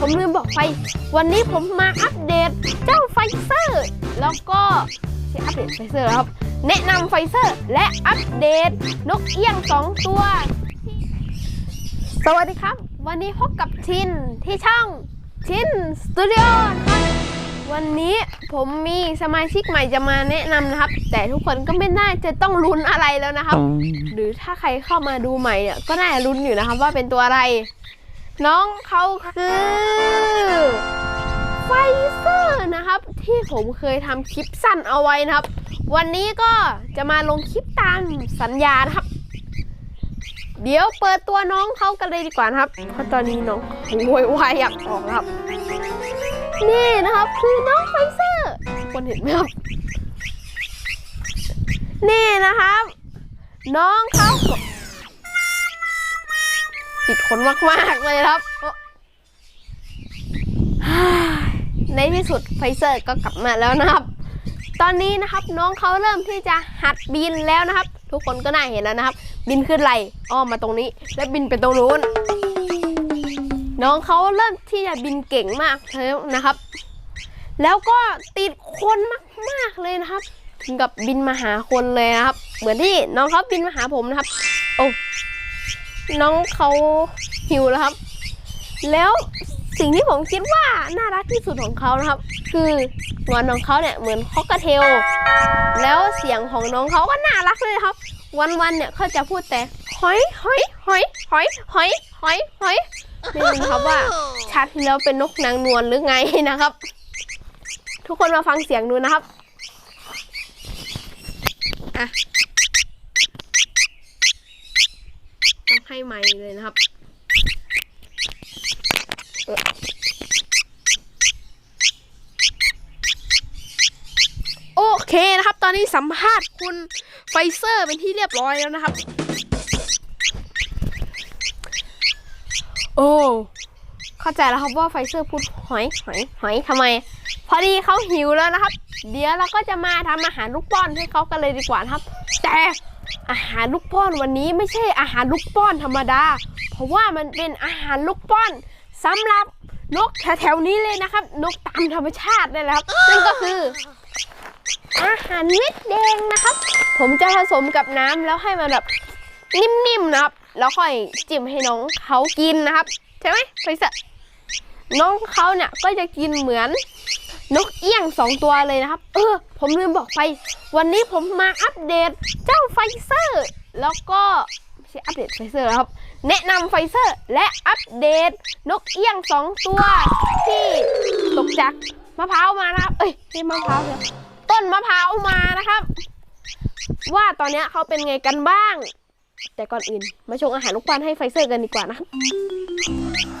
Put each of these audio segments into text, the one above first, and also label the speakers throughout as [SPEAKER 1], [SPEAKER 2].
[SPEAKER 1] ผมลืมบอกไป วันนี้ผมมาอัปเดตเจ้าไฟเซอร์ แล้วก็ที่อัปเดตไฟเซอร์ครับ แนะนำไฟเซอร์ และอัปเดตนกเอี้ยงสองตัว สวัสดีครับ วันนี้พบกับชินที่ช่องชินสตูดิโอครับวันนี้ผมมีสมาชิกใหม่จะมาแนะนำนะครับ แต่ทุกคนก็ไม่น่าจะต้องลุ้นอะไรแล้วนะครับ หรือถ้าใครเข้ามาดูใหม่เนี่ยก็น่าจะลุ้นอยู่นะครับว่าเป็นตัวอะไร น้องเขาคือไฟเซอร์นะครับ ที่ผมเคยทำคลิปสั้นเอาไว้นะครับ วันนี้ก็จะมาลงคลิปตามสัญญานะครับ เดี๋ยวเปิดตัวน้องเขากันเลยดีกว่านะครับ เพราะตอนนี้น้องโวยวายอยากออกครับ นี่นะครับคือน้องไฟเซอร์คนเห็นไหมครับนี่นะครับ น้องเขา ติดคนมาก ๆ เลยครับ ในที่สุดไฟเซอร์ก็กลับมาแล้วนะครับ ตอนนี้นะครับน้องเขาเริ่มที่จะหัดบินแล้วนะครับ ทุกคนก็น่าเห็นแล้วนะครับ บินขึ้นไหลอ้อมมาตรงนี้ และบินไปตรงนู้นน้องเขาเริ่มที่จะบินเก่งมากแล้วนะครับ แล้วก็ติดคนมากๆเลยนะครับ ถึงกับบินมาหาคนเลยนะครับ เหมือนที่น้องเขาบินมาหาผมนะครับ โอ้ น้องเขาหิวแล้วครับ แล้วสิ่งที่ผมคิดว่าน่ารักที่สุดของเขานะครับ คือหงอนของเขาเนี่ยเหมือนคอกเทล แล้วเสียงของน้องเขาก็น่ารักเลยครับ วันๆเนี่ยเขาจะพูดแต่หอยหอยหอยหอยหอยหอยหอยไม่รู้นครับว่าชาติที่แล้วเป็นนกนางนวลหรือไงนะครับ ทุกคนมาฟังเสียงดูนะครับอะต้อง ให้ไมค์เลยนะครับโอเคนะครับ ตอนนี้สัมภาษณ์คุณไฟเซอร์เป็นที่เรียบร้อยแล้วนะครับ โอ้เข้าใจแล้วครับว่าไฟเซอร์พูดหอยหอยหอยทำไม พอดีเขาหิวแล้วนะครับ เดี๋ยวเราก็จะมาทำอาหารลูกป้อนให้เขากันเลยดีกว่านะครับ แต่ อาหารลูกป้อนวันนี้ไม่ใช่อาหารลูกป้อนธรรมดา เพราะว่ามันเป็นอาหารลูกป้อนสำหรับนกแถวๆนี้เลยนะครับ นกตามธรรมชาตินี่แหละครับนั่นก็คือ อาหารเม็ดแดงนะครับ ผมจะผสมกับน้ำแล้วให้มันแบบนิ่มๆนะครับ แล้วค่อยจิ้มให้น้องเขากินนะครับ ใช่ไหมไฟเซอร์น้องเขาเนี่ยก็จะกินเหมือนนกเอี้ยงสองตัวเลยนะครับ เออ ผมลืมบอกไป วันนี้ผมมาอัปเดตเจ้าไฟเซอร์ แล้วก็ไม่ใช่อัปเดตไฟเซอร์ครับ แนะนำไฟเซอร์และอัปเดตนกเอี้ยงสองตัวที่ตกจากมะพร้าวมานะครับ เอ้ยไม่มะพร้าวเลยต้นมะพร้าวมานะครับ ว่าตอนนี้เขาเป็นไงกันบ้าง แต่ก่อนอื่น มาชงอาหารลูกปานให้ไฟเซอร์กันดีกว่านะครับ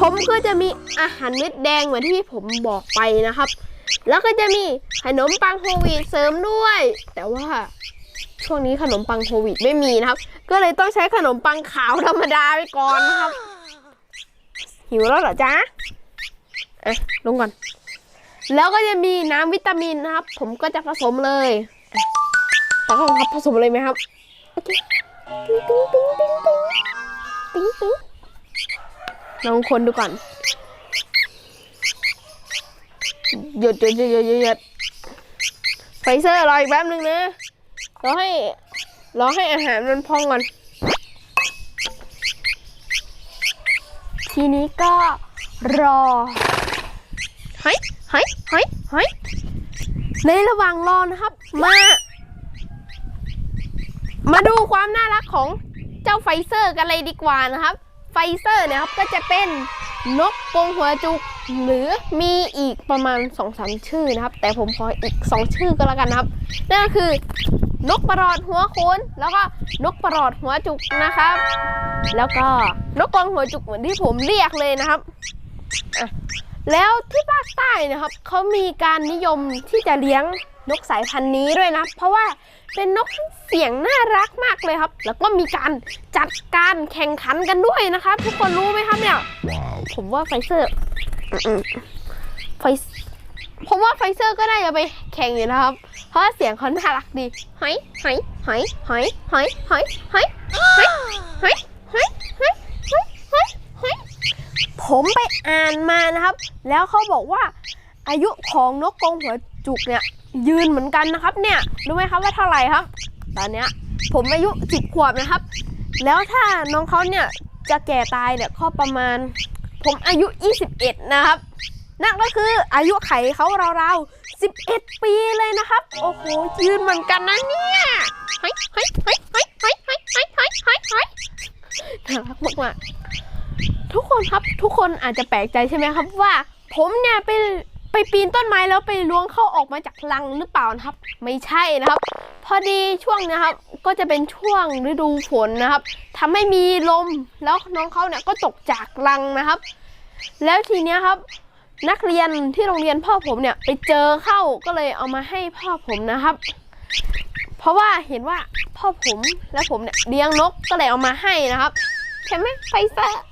[SPEAKER 1] ผมก็จะมีอาหารเม็ดแดงเหมือนที่ผมบอกไปนะครับ แล้วก็จะมีขนมปังโฮวีตเสริมด้วย แต่ว่าช่วงนี้ขนมปังโฮวีตไม่มีนะครับ ก็เลยต้องใช้ขนมปังขาวธรรมดาไปก่อนนะครับ หิวแล้วเหรอจ๊ะเอ๊ะลงก่อน แล้วก็จะมีน้ำวิตามินนะครับ ผมก็จะผสมเลยตากล้องครับผสมเลยไหมครับโอเคติ๊งติ๊งติ๊งติ๊งติ๊งติ๊งติ๊งลองคนดูก่อน หยุดหยุดหยุดหยุดหยุดไฟเซอร์รออีกแป๊บนึงนะรอให้รอให้อาหารมันพองก่อน ทีนี้ก็รอเฮ้ยเฮ้ยเฮ้ยเฮ้ยในระหว่างรอนะครับ มา มาดูความน่ารักของเจ้าไฟเซอร์กันเลยดีกว่านะครับ ไฟเซอร์เนี่ยครับก็จะเป็นนกกรงหัวจุก หรือมีอีกประมาณ2อสามชื่อนะครับ แต่ผมขออีก 2 ชื่อก็แล้วกันนะครับ นั่นก็คือนกประหลอดหัวโคนแล้วก็นกประหลอดหัวจุกนะครับ แล้วก็นกกรงหัวจุกเหมือนที่ผมเรียกเลยนะครับอะแล้วที่ภาคใต้นะครับเขามีการนิยมที่จะเลี้ยงนกสายพันธุ์นี้ด้วยนะ เพราะว่าเป็นนกที่เสียงน่ารักมากเลยครับ แล้วก็มีการจัดการแข่งขันกันด้วยนะครับ ทุกคนรู้ไหมครับเนี่ย ผมว่าไฟเซอร์อืม ไฟผมว่าไฟเซอร์ก็น่าจะไปแข่งอยู่นะครับ เพราะเสียงเขาน่ารักดีหอยหอยหอยหอยหอยหอยหอยหอยหอยหอยหอยหอยหอยหอยผมไปอ่านมานะครับ แล้วเขาบอกว่า อายุของนกกรงหัวจุกเนี่ยยืนเหมือนกันนะครับ เนี่ยรู้ไหมครับว่าเท่าไหร่ครับ ตอนเนี้ยผมอายุสิบขวบนะครับ แล้วถ้าน้องเขาเนี่ยจะแก่ตายเนี่ยก็ประมาณ ผมอายุ 21 นะครับ นั่นก็คืออายุไขเขาราวๆ11 ปีเลยนะครับ โอ้โห ยืนเหมือนกันนะเนี่ยเฮ้ยเฮ้ยเฮ้ยเฮ้ยเฮ้ยเฮ้ยเฮ้ยเฮ้ยเฮ้ยเฮ้ยน่ารักมากมากๆทุกคนครับ ทุกคนอาจจะแปลกใจใช่ไหมครับว่า ผมเนี่ยไปไปปีนต้นไม้แล้วไปล้วงเข้าออกมาจากรังหรือเปล่านะครับ ไม่ใช่นะครับ พอดีช่วงนะครับก็จะเป็นช่วงฤดูฝนนะครับทำให้มีลมแล้วน้องเขาเนี่ยก็ตกจากรังนะครับ แล้วทีเนี้ยครับ นักเรียนที่โรงเรียนพ่อผมเนี่ยไปเจอเข้าก็เลยเอามาให้พ่อผมนะครับ เพราะว่าเห็นว่าพ่อผมและผมเนี่ยเลี้ยงนกก็เลยเอามาให้นะครับใช่ไหมไฟเซอร์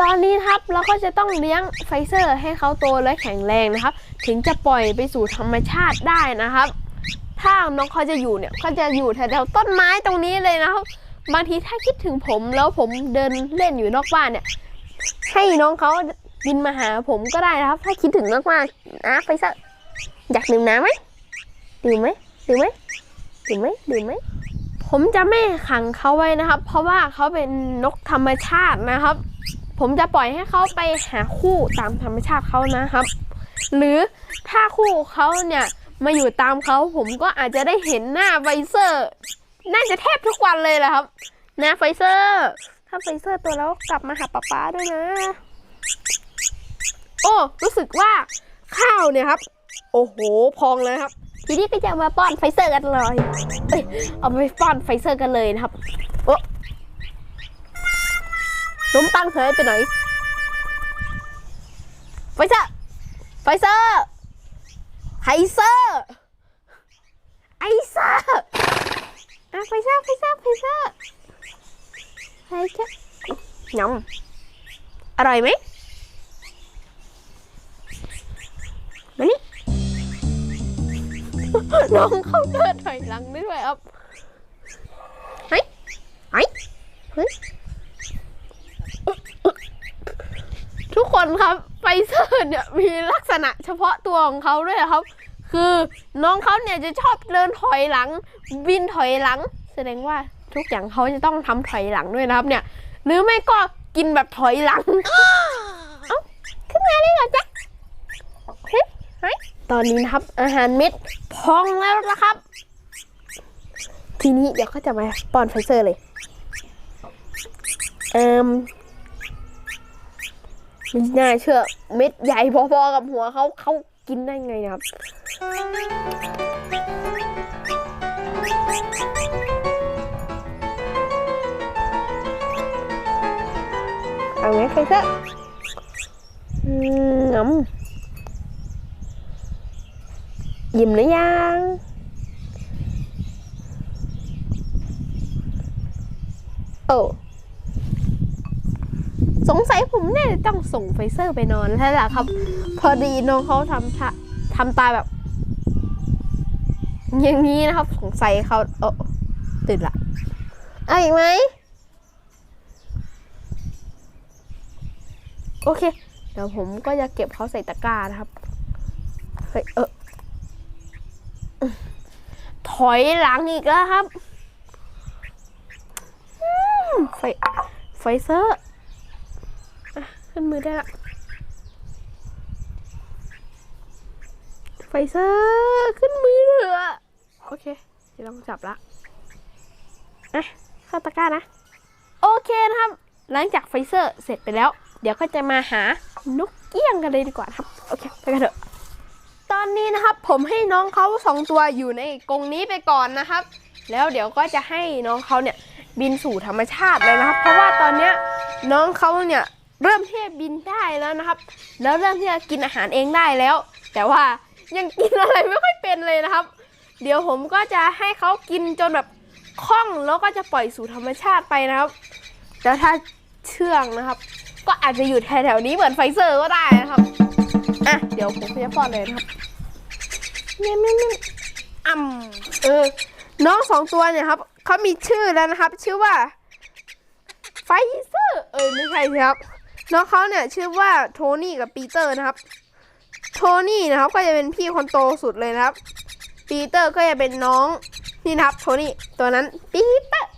[SPEAKER 1] ตอนนี้ครับเราก็จะต้องเลี้ยงไฟเซอร์ให้เขาโตและแข็งแรงนะครับ ถึงจะปล่อยไปสู่ธรรมชาติได้นะครับ ถ้านกเขาจะอยู่เนี่ยเขาจะอยู่แถวๆต้นไม้ตรงนี้เลยนะครับบางทีถ้าคิดถึงผมแล้วผมเดินเล่นอยู่นอกบ้านเนี่ย ให้น้องเขาบินมาหาผมก็ได้นะครับ ถ้าคิดถึงมากๆนะไฟเซอร์อยากดื่มน้ำไหมดื่มไหมดื่มไหมดื่มไหมดื่มไหมผมจะไม่ขังเขาไว้นะครับ เพราะว่าเขาเป็นนกธรรมชาตินะครับ ผมจะปล่อยให้เขาไปหาคู่ตามธรรมชาติเขานะครับ หรือถ้าคู่เขาเนี่ย มาอยู่ตามเขาผมก็อาจจะได้เห็นหน้าไฟเซอร์ น่าจะแทบทุกวันเลยแหละครับนะไฟเซอร์ ถ้าไฟเซอร์ตัวแล้วกลับมาหาป๊าป๊าด้วยนะ โอ้รู้สึกว่าข้าวเนี่ยครับ โอ้โหพองเลยครับ ทีนี้ก็จะมาป้อนไฟเซอร์กันเลยเอ้ยเอาไปป้อนไฟเซอร์กันเลยนะครับโอ้นมปังหายไปไหนไฟเซอร์ไฟเซอร์ ไฮเซอร์ไอเซอร์อะไฟเซอร์ไฟเซอร์ไฟเซอร์ไฟเซอร์ยำอร่อยไหมมานี่น้องเข้าเดินถอยหลังด้วยครับเฮ้ยเฮ้ยเฮ้ยทุกคนครับ เซอร์เนี่ยมีลักษณะเฉพาะตัวของเขาด้วยครับ คือน้องเขาเนี่ยจะชอบเดินถอยหลัง บินถอยหลัง แสดงว่าทุกอย่างเขาจะต้องทำถอยหลังด้วยนะครับเนี่ย หรือไม่ก็กินแบบถอยหลัง เอ้าขึ้นมาได้เหรอจ๊ะเฮ้ยตอนนี้นะครับอาหารเม็ดพองแล้วนะครับ ทีนี้เดี๋ยวก็จะมาป้อนไฟเซอร์เลยเอ่ม น่าเชื่อเม็ดใหญ่พอๆกับหัวเขาเขากินได้ไงนะครับ เอาไหมไฟเซอร์อืมงำยิ้มหรือยังโอ้ สงสัยผมเนี่ยต้องส่งไฟเซอร์ไปนอนแล้วล่ะครับ พอดีน้องเขาทำทาทำตาแบบ อย่างนี้นะครับ สงสัยเขาโอ้ตื่นละเอาอีกไหมโอเค เดี๋ยวผมก็จะเก็บเขาใส่ตะกร้านะครับเฮ้ยเออถอยหลังอีกแล้วครับไฟไฟเซอร์ ขึ้นมือได้ละไฟเซอร์ขึ้นมือเถอโอเคจะลองจับละอะเข้าตะกร้านะ โอเคนะครับ หลังจากไฟเซอร์เสร็จไปแล้ว เดี๋ยวก็จะมาหานกเกี้ยงกันเลยดีกว่าครับ โอเค ไปกันเถอะ ตอนนี้นะครับผมให้น้องเขาสองตัวอยู่ในกรงนี้ไปก่อนนะครับ แล้วเดี๋ยวก็จะให้น้องเขาเนี่ยบินสู่ธรรมชาติเลยนะครับ เพราะว่าตอนเนี้ยน้องเขาเนี่ย เริ่มที่จะบินได้แล้วนะครับ แล้วเริ่มที่จะกินอาหารเองได้แล้ว แต่ว่ายังกินอะไรไม่ค่อยเป็นเลยนะครับ เดี๋ยวผมก็จะให้เขากินจนแบบคล่องแล้วก็จะปล่อยสู่ธรรมชาติไปนะครับ แล้วถ้าเชื่องนะครับ ก็อาจจะอยู่แถวๆนี้เหมือนไฟเซอร์ก็ได้นะครับอะเดี๋ยวผมจะป้อนเลยนะครับเนี่ยเน่เน่อ่ำเออน้องสองตัวเนี่ยครับเขามีชื่อแล้วนะครับ ชื่อว่าไฟเซอร์ เออไม่ใช่ครับ น้องเขาเนี่ยชื่อว่าโทนี่กับปีเตอร์นะครับ โทนี่นะครับก็จะเป็นพี่คนโตสุดเลยนะครับ ปีเตอร์ก็จะเป็นน้องนี่นะครับโทนี่ตัวนั้นปีเตอร์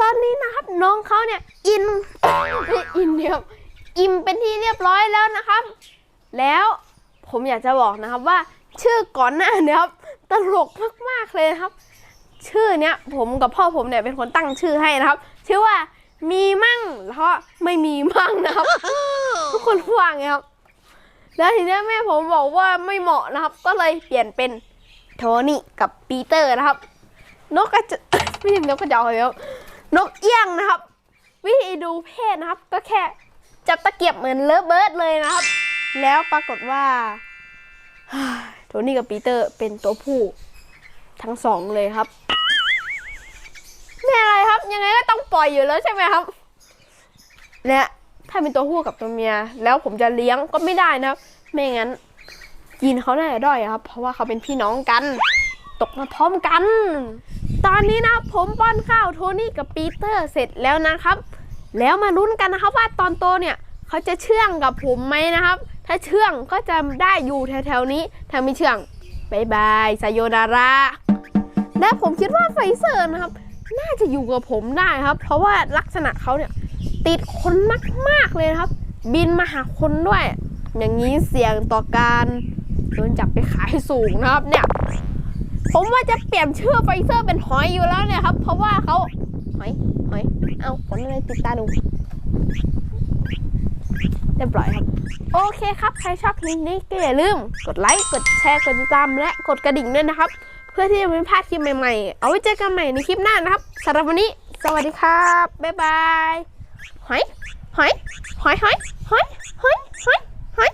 [SPEAKER 1] ตอนนี้นะครับน้องเขาเนี่ยอินไม่อินเดียวอิมเป็นที่เรียบร้อยแล้วนะครับ แล้วผมอยากจะบอกนะครับว่าชื่อก่อนหน้านี่ยครับ ตลกมากๆเลยนะครับ ชื่อเนี้ยผมกับพ่อผมเนี่ยเป็นคนตั้งชื่อให้นะครับ ชื่อว่ามีมั่งแล้วก็ไม่มีมั่งนะครับ ทุกคนว่าไงครับ แล้วทีเนี้ยแม่ผมบอกว่าไม่เหมาะนะครับ ก็เลยเปลี่ยนเป็นโทนี่กับปีเตอร์นะครับ นกกระจไม่ใช่นกกระจอกเลยครับนกเอี้ยงนะครับ วิธีดูเพศนะครับ ก็แค่จับตะเกียบเหมือนเลิฟเบิร์ดเลยนะครับ แล้วปรากฏว่า โทนี่กับปีเตอร์เป็นตัวผู้ทั้งสองเลยครับไม่อะไรครับ ยังไงก็ต้องปล่อยอยู่แล้วใช่ไหมครับและถ้าเป็นตัวผู้กับตัวเมีย แล้วผมจะเลี้ยงก็ไม่ได้นะครับ ไม่งั้นยีนเขาน่าจะด้อยครับ เพราะว่าเขาเป็นพี่น้องกัน ตกมาพร้อมกัน ตอนนี้นะครับผมป้อนข้าวโทนี่กับปีเตอร์เสร็จแล้วนะครับ แล้วมาลุ้นกันนะครับว่าตอนโตเนี่ย เขาจะเชื่องกับผมไหมนะครับ ถ้าเชื่องก็จะได้อยู่แถวๆนี้ ถ้าไม่เชื่องบายบายสโยนาราและผมคิดว่าไฟเซอร์นะครับ น่าจะอยู่กับผมได้ครับ เพราะว่าลักษณะเขาเนี่ย ติดคนมากๆเลยครับ บินมาหาคนด้วย อย่างนี้เสี่ยงต่อการโดนจับไปขายสูงนะครับเนี่ย ผมว่าจะเปลี่ยนชื่อไฟเซอร์เป็นหอยอยู่แล้วเนี่ยครับ เพราะว่าเขาหอยหอย เอาผลอะไรติดตาดู เรียบร้อยครับ โอเคครับ ใครชอบคลิปนี้ก็อย่าลืม กดไลค์ กดแชร์ กดติดตาม และกดกระดิ่งด้วยนะครับ เพื่อที่จะไม่พลาดคลิปใหม่ๆ เอาไว้เจอกันใหม่ในคลิปหน้านะครับสำหรับวันนี้ สวัสดีครับ บ๊ายบายหอยหอยหอยหอยหอย